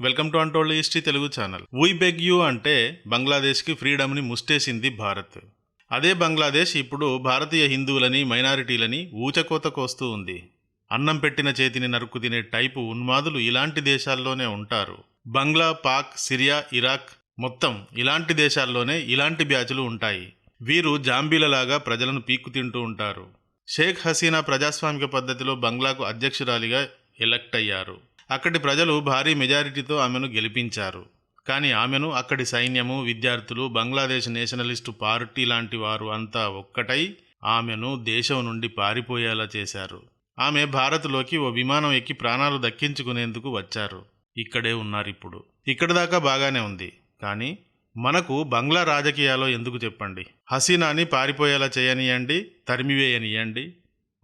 Welcome to untold history Telugu channel. We beg you అంటే బంగ్లాదేశ్కి ఫ్రీడమ్ని ముష్టేసింది భారత్. అదే బంగ్లాదేశ్ ఇప్పుడు భారతీయ హిందువులని మైనారిటీలని ఊచకోత కోస్తూ ఉంది. అన్నం పెట్టిన చేతిని నరుకు తినే టైపు ఉన్మాదులు ఇలాంటి దేశాల్లోనే ఉంటారు. బంగ్లా పాక్ సిరియా ఇరాక్ మొత్తం ఇలాంటి దేశాల్లోనే ఇలాంటి బ్యాచులు ఉంటాయి. వీరు జాంబీలలాగా ప్రజలను పీక్కు తింటూ ఉంటారు. షేక్ హసీనా ప్రజాస్వామిక పద్ధతిలో బంగ్లాకు అధ్యక్షురాలిగా ఎలక్ట్ అయ్యారు. అక్కడి ప్రజలు భారీ మెజారిటీతో ఆమెను గెలిపించారు. కానీ ఆమెను అక్కడి సైన్యము విద్యార్థులు బంగ్లాదేశ్ నేషనలిస్టు పార్టీ లాంటి వారు అంతా ఒక్కటై ఆమెను దేశం నుండి పారిపోయేలా చేశారు. ఆమె భారత్లోకి ఓ విమానం ఎక్కి ప్రాణాలు దక్కించుకునేందుకు వచ్చారు. ఇక్కడే ఉన్నారు ఇప్పుడు. ఇక్కడ దాకా బాగానే ఉంది. కానీ మనకు బంగ్లా రాజకీయాల్లో ఎందుకు చెప్పండి? హసీనాని పారిపోయేలా చేయనియండి తరిమివేయనియండి.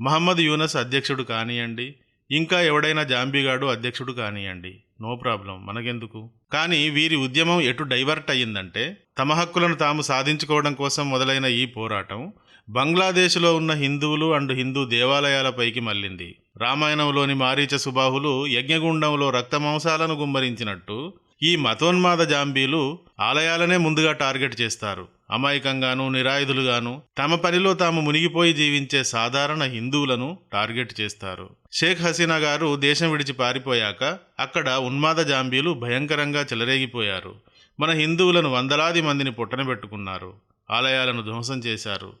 మహమ్మద్ యూనస్ అధ్యక్షుడు కానియండి. ఇంకా ఎవడైనా జాంబీగాడు అధ్యక్షుడు కానియండి. No problem. మనకెందుకు? కానీ వీరి ఉద్యమం ఎటు డైవర్ట్ అయ్యిందంటే తమ హక్కులను తాము సాధించుకోవడం కోసం మొదలైన ఈ పోరాటం బంగ్లాదేశ్లో ఉన్న హిందువులు అండ్ హిందూ దేవాలయాలపైకి మళ్ళింది. రామాయణంలోని మారీచ సుబాహులు యజ్ఞగుండంలో రక్తమాంసాలను గుమ్మరించినట్టు ఈ మతోన్మాద జాంబీలు ఆలయాలనే ముందుగా టార్గెట్ చేస్తారు. అమాయకంగాను నిరాయుధులుగాను తమ పనిలో తాము మునిగిపోయి జీవించే సాధారణ హిందువులను టార్గెట్ చేస్తారు. షేక్ హసీనా గారు దేశం విడిచి పారిపోయాక అక్కడ ఉన్మాద జాంబీలు భయంకరంగా చెలరేగిపోయారు. మన హిందువులను వందలాది మందిని పుట్టనబెట్టుకున్నారు ఆలయాలను ధ్వంసం చేశారు.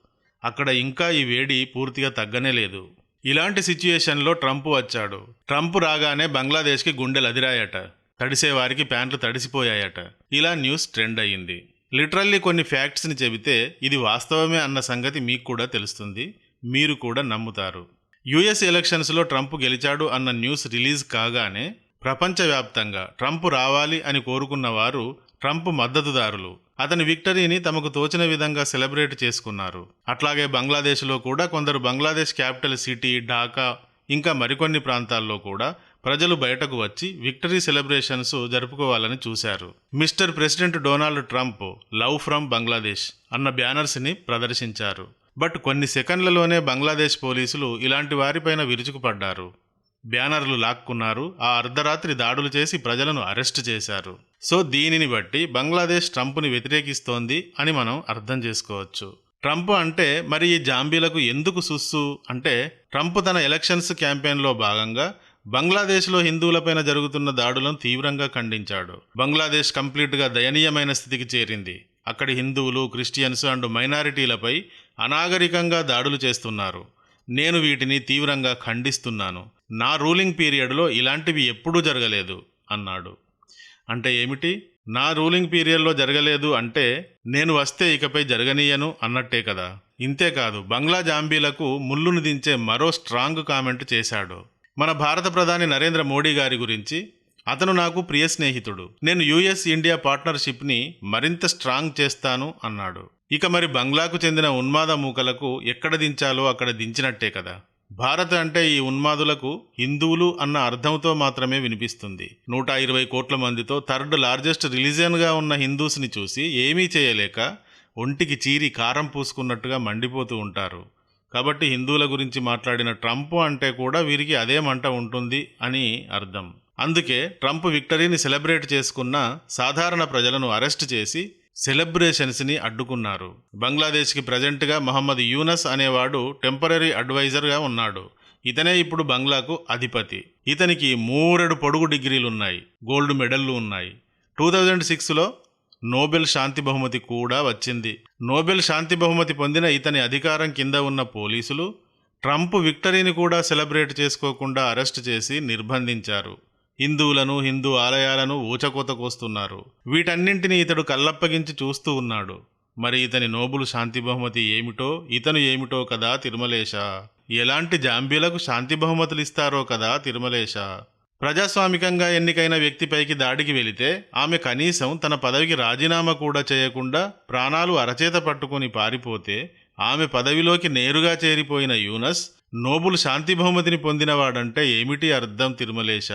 అక్కడ ఇంకా ఈ వేడి పూర్తిగా తగ్గనే లేదు. ఇలాంటి సిచ్యుయేషన్లో ట్రంప్ వచ్చాడు. ట్రంప్ రాగానే బంగ్లాదేశ్కి గుండెలు అదిరాయట. తడిసేవారికి ప్యాంట్లు తడిసిపోయాయట. ఇలా న్యూస్ ట్రెండ్ అయ్యింది. లిటరల్లీ కొన్ని ఫ్యాక్ట్స్ని చెబితే ఇది వాస్తవమే అన్న సంగతి మీకు కూడా తెలుస్తుంది. మీరు కూడా నమ్ముతారు. యుఎస్ ఎలక్షన్స్లో ట్రంప్ గెలిచాడు అన్న న్యూస్ రిలీజ్ కాగానే ప్రపంచవ్యాప్తంగా ట్రంప్ రావాలి అని కోరుకున్న వారు ట్రంప్ మద్దతుదారులు. అతని విక్టరీని తమకు తోచిన విధంగా సెలబ్రేట్ చేసుకున్నారు. అట్లాగే బంగ్లాదేశ్లో కూడా కొందరు బంగ్లాదేశ్ క్యాపిటల్ సిటీ ఢాకా ఇంకా మరికొన్ని ప్రాంతాల్లో కూడా ప్రజలు బయటకు వచ్చి విక్టరీ సెలబ్రేషన్స్ జరుపుకోవాలని చూశారు. Mister president Donald Trump love from Bangladesh అన్న బ్యానర్స్ని ప్రదర్శించారు. బట్ కొన్ని సెకండ్లలోనే బంగ్లాదేశ్ పోలీసులు ఇలాంటి వారిపైన విరుచుకుపడ్డారు. బ్యానర్లు లాక్కున్నారు ఆ అర్ధరాత్రి దాడులు చేసి ప్రజలను అరెస్ట్ చేశారు. సో దీనిని బట్టి బంగ్లాదేశ్ ట్రంప్ని వ్యతిరేకిస్తోంది అని మనం అర్థం చేసుకోవచ్చు. ట్రంప్ అంటే మరి ఈ జాంబీలకు ఎందుకు సుస్సు? అంటే ట్రంప్ తన ఎలక్షన్స్ క్యాంపెయిన్లో భాగంగా బంగ్లాదేశ్లో హిందువులపైన జరుగుతున్న దాడులను తీవ్రంగా ఖండించాడు. బంగ్లాదేశ్ కంప్లీట్గా దయనీయమైన స్థితికి చేరింది. అక్కడి హిందువులు క్రిస్టియన్స్ అండ్ మైనారిటీలపై అనాగరికంగా దాడులు చేస్తున్నారు. నేను వీటిని తీవ్రంగా ఖండిస్తున్నాను. నా రూలింగ్ పీరియడ్లో ఇలాంటివి ఎప్పుడూ జరగలేదు అన్నాడు. అంటే ఏమిటి? నా రూలింగ్ పీరియడ్లో జరగలేదు అంటే నేను వస్తే ఇకపై జరగనీయను అన్నట్టే కదా. ఇంతేకాదు బంగ్లా జాంబీలకు ముళ్ళును దించే మరో స్ట్రాంగ్ కామెంట్ చేశాడు. మన భారత ప్రధాని నరేంద్ర మోడీ గారి గురించి అతను నాకు ప్రియ స్నేహితుడు. నేను యుఎస్ ఇండియా పార్ట్నర్షిప్ని మరింత స్ట్రాంగ్ చేస్తాను అన్నాడు. ఇక మరి బంగ్లాకు చెందిన ఉన్మాద మూకలకు ఎక్కడ దించాలో అక్కడ దించినట్టే కదా. భారత్ అంటే ఈ ఉన్మాదులకు హిందువులు అన్న అర్థంతో మాత్రమే వినిపిస్తుంది. నూట ఇరవై కోట్ల మందితో థర్డ్ లార్జెస్ట్ రిలీజియన్గా ఉన్న హిందూస్ని చూసి ఏమీ చేయలేక ఒంటికి చీరి కారం పూసుకున్నట్టుగా మండిపోతూ ఉంటారు. కాబట్టి హిందువుల గురించి మాట్లాడిన ట్రంప్ అంటే కూడా వీరికి అదే మంట ఉంటుంది అని అర్థం. అందుకే ట్రంప్ విక్టరీని సెలబ్రేట్ చేసుకున్న సాధారణ ప్రజలను అరెస్ట్ చేసి సెలబ్రేషన్స్ని అడ్డుకున్నారు. బంగ్లాదేశ్కి ప్రజెంట్గా మహమ్మద్ యూనస్ అనేవాడు టెంపరీ అడ్వైజర్గా ఉన్నాడు. ఇతనే ఇప్పుడు బంగ్లాకు అధిపతి. ఇతనికి మూరెడు పొడుగు డిగ్రీలున్నాయి. గోల్డ్ మెడల్లు ఉన్నాయి. టూ థౌజండ్ సిక్స్లో నోబెల్ శాంతి బహుమతి కూడా వచ్చింది. నోబెల్ శాంతి బహుమతి పొందిన ఇతని అధికారం కింద ఉన్న పోలీసులు ట్రంప్ విక్టరీని కూడా సెలబ్రేట్ చేసుకోకుండా అరెస్ట్ చేసి నిర్బంధించారు. హిందువులను హిందూ ఆలయాలను ఊచకోత కోస్తున్నారు. వీటన్నింటినీ ఇతడు కళ్ళప్పగించి చూస్తూ ఉన్నాడు. మరి ఇతని నోబుల్ శాంతి బహుమతి ఏమిటో ఇతను ఏమిటో కదా తిరుమలేశ. ఎలాంటి జాంబీలకు శాంతి బహుమతులు ఇస్తారో కదా తిరుమలేశ. ప్రజాస్వామికంగా ఎన్నికైన వ్యక్తిపైకి దాడికి వెళితే ఆమె కనీసం తన పదవికి రాజీనామా కూడా చేయకుండా ప్రాణాలు అరచేత పట్టుకుని పారిపోతే ఆమె పదవిలోకి నేరుగా చేరిపోయిన యూనస్ నోబుల్ శాంతి బహుమతిని పొందినవాడంటే ఏమిటి అర్థం తిరుమలేశ?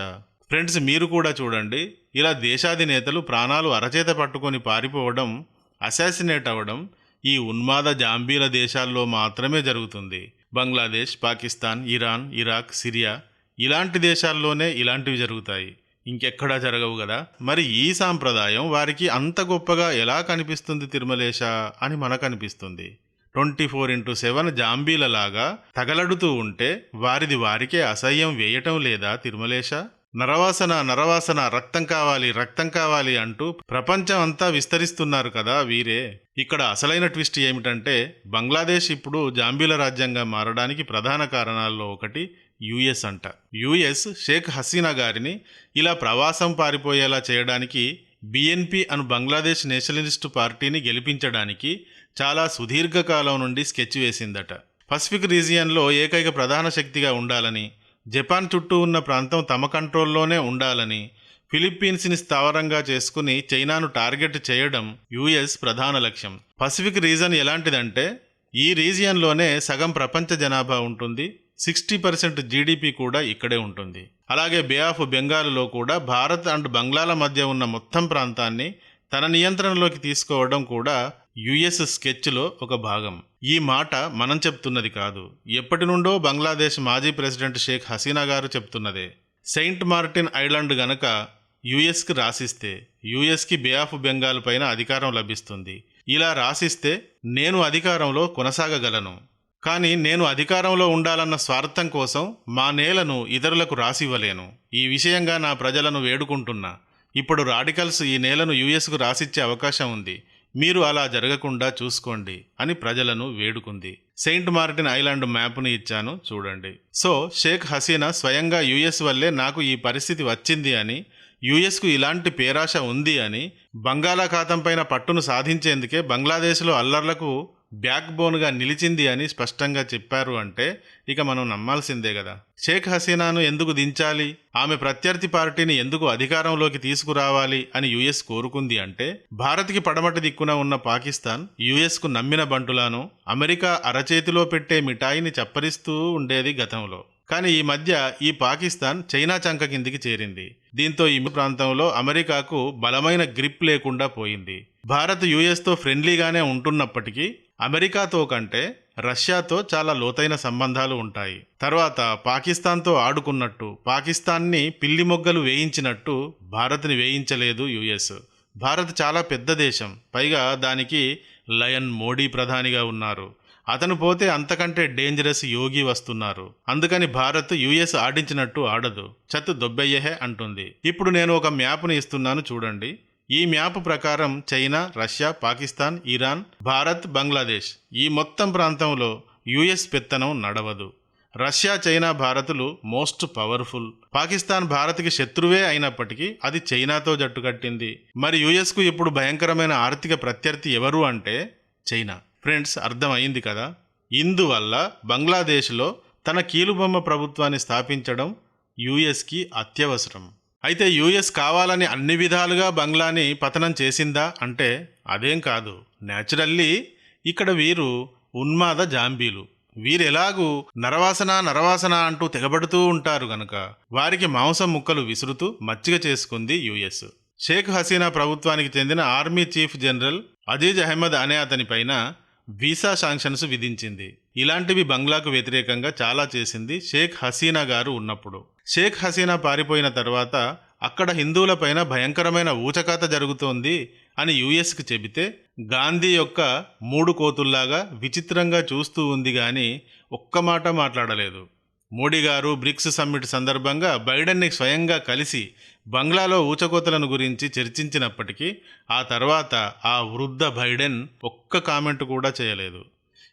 ఫ్రెండ్స్ మీరు కూడా చూడండి. ఇలా దేశాధినేతలు ప్రాణాలు అరచేత పట్టుకొని పారిపోవడం అసాసినేట్ అవ్వడం ఈ ఉన్మాద జాంబీల దేశాల్లో మాత్రమే జరుగుతుంది. Bangladesh Pakistan Iran Iraq Syria ఇలాంటి దేశాల్లోనే ఇలాంటివి జరుగుతాయి. ఇంకెక్కడా జరగవు కదా మరి ఈ సాంప్రదాయం వారికి అంత గొప్పగా ఎలా కనిపిస్తుంది తిరుమలేశ అని మనకు అనిపిస్తుంది ట్వంటీ ఫోర్ ఇంటూ సెవెన్ జాంబీలలాగా తగలడుతూ ఉంటే వారిది వారికే అసహ్యం వేయటం లేదా తిరుమలేశ? నరవాసన నరవాసన రక్తం కావాలి రక్తం కావాలి అంటూ ప్రపంచం అంతా విస్తరిస్తున్నారు కదా వీరే. ఇక్కడ అసలైన ట్విస్ట్ ఏమిటంటే బంగ్లాదేశ్ ఇప్పుడు జాంబీల రాజ్యంగా మారడానికి ప్రధాన కారణాల్లో ఒకటి యుఎస్ అంట. యుఎస్ షేక్ హసీనా గారిని ఇలా ప్రవాసం పారిపోయేలా చేయడానికి బిఎన్పి అను బంగ్లాదేశ్ నేషనలిస్ట్ పార్టీని గెలిపించడానికి చాలా సుదీర్ఘకాలం నుండి స్కెచ్ వేసిందట. పసిఫిక్ రీజియన్లో ఏకైక ప్రధాన శక్తిగా ఉండాలని జపాన్ చుట్టూ ఉన్న ప్రాంతం తమ కంట్రోల్లోనే ఉండాలని ఫిలిప్పీన్స్ని స్థావరంగా చేసుకుని చైనాను టార్గెట్ చేయడం యుఎస్ ప్రధాన లక్ష్యం. పసిఫిక్ రీజన్ ఎలాంటిదంటే ఈ రీజియన్లోనే సగం ప్రపంచ జనాభా ఉంటుంది సిక్స్టీ పర్సెంట్ జీడిపి కూడా ఇక్కడే ఉంటుంది. అలాగే బే ఆఫ్ బెంగాల్లో కూడా భారత్ అండ్ బంగ్లాల మధ్య ఉన్న మొత్తం ప్రాంతాన్ని తన నియంత్రణలోకి తీసుకోవడం కూడా యుఎస్ స్కెచ్లో ఒక భాగం. ఈ మాట మనం చెప్తున్నది కాదు. ఎప్పటి నుండో బంగ్లాదేశ్ మాజీ ప్రెసిడెంట్ షేక్ హసీనా గారు చెప్తున్నదే. సెయింట్ మార్టిన్ ఐలాండ్ గనక యుఎస్కి రాసిస్తే యుఎస్కి బే ఆఫ్ బెంగాల్ పైన అధికారం లభిస్తుంది. ఇలా రాసిస్తే నేను అధికారంలో కొనసాగగలను. కానీ నేను అధికారంలో ఉండాలన్న స్వార్థం కోసం మా నేలను ఇతరులకు రాసివ్వలేను. ఈ విషయంగా నా ప్రజలను వేడుకుంటున్నా. ఇప్పుడు రాడికల్స్ ఈ నేలను యుఎస్కు రాసిచ్చే అవకాశం ఉంది. మీరు అలా జరగకుండా చూసుకోండి అని ప్రజలను వేడుకుంది. సెయింట్ మార్టిన్ ఐలాండ్ మ్యాప్ని ఇచ్చాను చూడండి. సో షేక్ హసీనా స్వయంగా యుఎస్ వల్లే నాకు ఈ పరిస్థితి వచ్చింది అని యుఎస్కు ఇలాంటి పేరాశ ఉంది అని బంగాళాఖాతం పైన పట్టును సాధించేందుకే బంగ్లాదేశ్లో అల్లర్లకు బ్యాక్ బోన్గా నిలిచింది అని స్పష్టంగా చెప్పారు అంటే ఇక మనం నమ్మాల్సిందే కదా. షేక్ హసీనాను ఎందుకు దించాలి? ఆమె ప్రత్యర్థి పార్టీని ఎందుకు అధికారంలోకి తీసుకురావాలి అని యుఎస్ కోరుకుంది అంటే భారత్కి పడమటి దిక్కున ఉన్న పాకిస్తాన్ యుఎస్కు నమ్మిన బంటులాను అమెరికా అరచేతిలో పెట్టే మిఠాయిని చప్పరిస్తూ ఉండేది గతంలో. కానీ ఈ మధ్య ఈ పాకిస్తాన్ చైనా చంక కిందికి చేరింది. దీంతో ఈ ప్రాంతంలో అమెరికాకు బలమైన గ్రిప్ లేకుండా పోయింది. భారత్ యుఎస్తో ఫ్రెండ్లీగానే ఉంటున్నప్పటికీ అమెరికాతో కంటే రష్యాతో చాలా లోతైన సంబంధాలు ఉంటాయి. తర్వాత పాకిస్తాన్తో ఆడుకున్నట్టు పాకిస్తాన్ని పిల్లి మొగ్గలు వేయించినట్టు భారత్ని వేయించలేదు యుఎస్. భారత్ చాలా పెద్ద దేశం పైగా దానికి లయన్ మోడీ ప్రధానిగా ఉన్నారు. అతను పోతే అంతకంటే డేంజరస్ యోగి వస్తున్నారు. అందుకని భారత్ యుఎస్ ఆడించినట్టు ఆడదు. చత్ దొబ్బయ్యహే అంటుంది. ఇప్పుడు నేను ఒక మ్యాప్ని ఇస్తున్నాను చూడండి. ఈ మ్యాప్ ప్రకారం China Russia Pakistan Iran Bharat Bangladesh ఈ మొత్తం ప్రాంతంలో యుఎస్ పెత్తనం నడవదు. రష్యా చైనా భారతులు మోస్ట్ పవర్ఫుల్. పాకిస్తాన్ భారత్కి శత్రువే అయినప్పటికీ అది చైనాతో జట్టు కట్టింది. మరి యుఎస్కు ఇప్పుడు భయంకరమైన ఆర్థిక ప్రత్యర్థి ఎవరు అంటే చైనా. ఫ్రెండ్స్ అర్థమైంది కదా? ఇందువల్ల బంగ్లాదేశ్లో తన కీలుబొమ్మ ప్రభుత్వాన్ని స్థాపించడం యుఎస్కి అత్యవసరం. అయితే యుఎస్ కావాలని అన్ని విధాలుగా బంగ్లాని పతనం చేసిందా అంటే అదేం కాదు. న్యాచురల్లీ ఇక్కడ వీరు ఉన్మాద జాంబీలు. వీరెలాగూ నరవాసన నరవాసన అంటూ తెగబడుతూ ఉంటారు గనుక వారికి మాంసం ముక్కలు విసురుతూ మచ్చిక చేసుకుంది యుఎస్. షేక్ హసీనా ప్రభుత్వానికి చెందిన army chief general Aziz Ahmed అనే అతని పైన వీసా శాంక్షన్స్ విధించింది. ఇలాంటివి బంగ్లాకు వ్యతిరేకంగా చాలా చేసింది షేక్ హసీనా గారు ఉన్నప్పుడు. షేక్ హసీనా పారిపోయిన తర్వాత అక్కడ హిందువులపైన భయంకరమైన ఊచకాత జరుగుతోంది అని యుఎస్కి చెబితే గాంధీ యొక్క మూడు కోతుల్లాగా విచిత్రంగా చూస్తూ ఉంది కానీ ఒక్క మాట మాట్లాడలేదు. మోడీ గారు బ్రిక్స్ సమ్మిట్ సందర్భంగా బైడెన్ని స్వయంగా కలిసి బంగ్లాలో ఊచకోతలను గురించి చర్చించినప్పటికీ ఆ తర్వాత ఆ వృద్ధ బైడెన్ ఒక్క కామెంట్ కూడా చేయలేదు.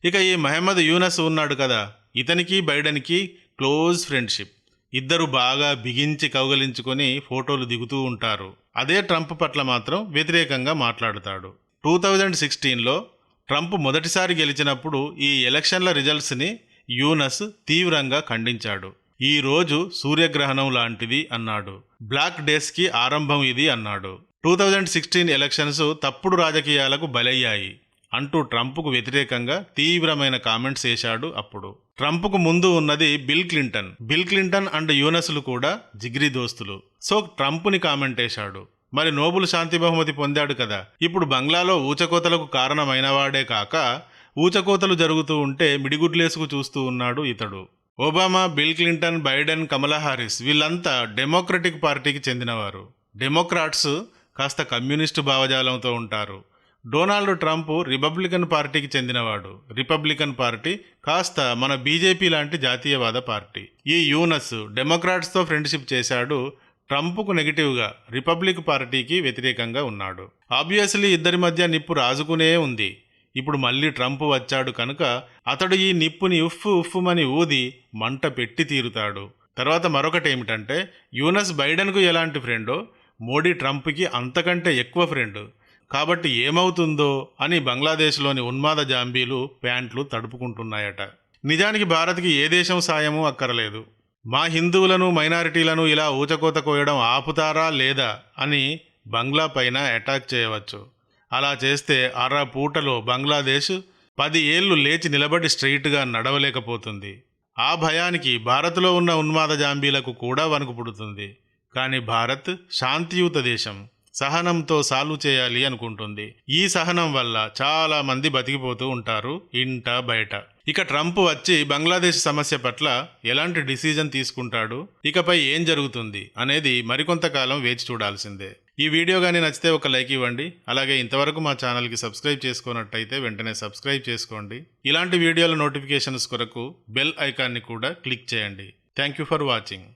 ఇక ఈ మహమ్మద్ యూనస్ ఉన్నాడు కదా ఇతనికి బైడెన్కి క్లోజ్ ఫ్రెండ్షిప్. ఇద్దరు బాగా బిగించి కౌగలించుకొని ఫోటోలు దిగుతూ ఉంటారు. అదే ట్రంప్ పట్ల మాత్రం వ్యతిరేకంగా మాట్లాడుతాడు. టూ థౌజండ్ సిక్స్టీన్లో ట్రంప్ మొదటిసారి గెలిచినప్పుడు ఈ ఎలక్షన్ల రిజల్ట్స్ని యూనస్ తీవ్రంగా ఖండించాడు. ఈ రోజు సూర్యగ్రహణం లాంటిది అన్నాడు. బ్లాక్ డేస్కి ఆరంభం ఇది అన్నాడు. టూ థౌజండ్ సిక్స్టీన్ ఎలక్షన్స్ తప్పుడు రాజకీయాలకు బలయ్యాయి అంటూ ట్రంప్కు వ్యతిరేకంగా తీవ్రమైన కామెంట్స్ చేశాడు అప్పుడు. ట్రంప్కు ముందు ఉన్నది Bill Clinton. Bill Clinton and యూనస్లు కూడా జిగ్రీ దోస్తులు. సో ట్రంప్ని కామెంట్ వేశాడు మరి నోబుల్ శాంతి బహుమతి పొందాడు కదా. ఇప్పుడు బంగ్లాలో ఊచకోతలకు కారణమైనవాడే కాక ఊచకోతలు జరుగుతూ ఉంటే మిడిగుడ్లేసుకు చూస్తూ ఉన్నాడు ఇతడు. Obama Bill Clinton Biden Kamala Harris వీళ్ళంతా డెమోక్రటిక్ పార్టీకి చెందినవారు. డెమోక్రాట్స్ కాస్త కమ్యూనిస్టు భావజాలంతో ఉంటారు. డొనాల్డ్ ట్రంప్ రిపబ్లికన్ పార్టీకి చెందినవాడు. రిపబ్లికన్ పార్టీ కాస్త మన బీజేపీ లాంటి జాతీయవాద పార్టీ. ఈ యూనస్ డెమోక్రాట్స్తో ఫ్రెండ్షిప్ చేశాడు. ట్రంప్కు నెగిటివ్గా రిపబ్లిక్ పార్టీకి వ్యతిరేకంగా ఉన్నాడు. ఆబ్వియస్లీ ఇద్దరి మధ్య నిప్పు రాజుకునే ఉంది. ఇప్పుడు మళ్ళీ ట్రంప్ వచ్చాడు కనుక అతడు ఈ నిప్పుని ఉఫ్ఫు ఉఫ్ఫుమని ఊది మంట పెట్టి తీరుతాడు. తర్వాత మరొకటి ఏమిటంటే యూనస్ బైడెన్కు ఎలాంటి ఫ్రెండో మోడీ ట్రంప్కి అంతకంటే ఎక్కువ ఫ్రెండ్. కాబట్టి ఏమవుతుందో అని బంగ్లాదేశ్లోని ఉన్మాద జాంబీలు ప్యాంట్లు తడుపుకుంటున్నాయట. నిజానికి భారత్కి ఏ దేశం సాయమూ అక్కరలేదు. మా హిందువులను మైనారిటీలను ఇలా ఊచకోత కోయడం ఆపుతారా లేదా అని బంగ్లా పైన అటాక్ చేయవచ్చు. అలా చేస్తే అర పూటలో బంగ్లాదేశ్ పది ఏళ్ళు లేచి నిలబడి స్ట్రెయిట్గా నడవలేకపోతుంది. ఆ భయానికి భారత్లో ఉన్న ఉన్మాద జాంబీలకు కూడా వణుకు పుడుతుంది. కానీ భారత్ శాంతియుత దేశం. సహనంతో సాల్వ్ చేయాలి అనుకుంటుంది. ఈ సహనం వల్ల చాలా మంది బతికిపోతూ ఉంటారు ఇంట బయట. ఇక ట్రంప్ వచ్చి బంగ్లాదేశ్ సమస్య పట్ల ఎలాంటి డిసిజన్ తీసుకుంటాడు? ఇకపై ఏం జరుగుతుంది అనేది మరికొంతకాలం వేచి చూడాల్సిందే. ఈ వీడియో కానీ నచ్చితే ఒక లైక్ ఇవ్వండి. అలాగే ఇంతవరకు మా ఛానల్కి సబ్స్క్రైబ్ చేసుకున్నట్టయితే వెంటనే సబ్స్క్రైబ్ చేసుకోండి. ఇలాంటి వీడియోల నోటిఫికేషన్స్ కొరకు బెల్ ఐకాన్ని కూడా క్లిక్ చేయండి. Thank you for watching.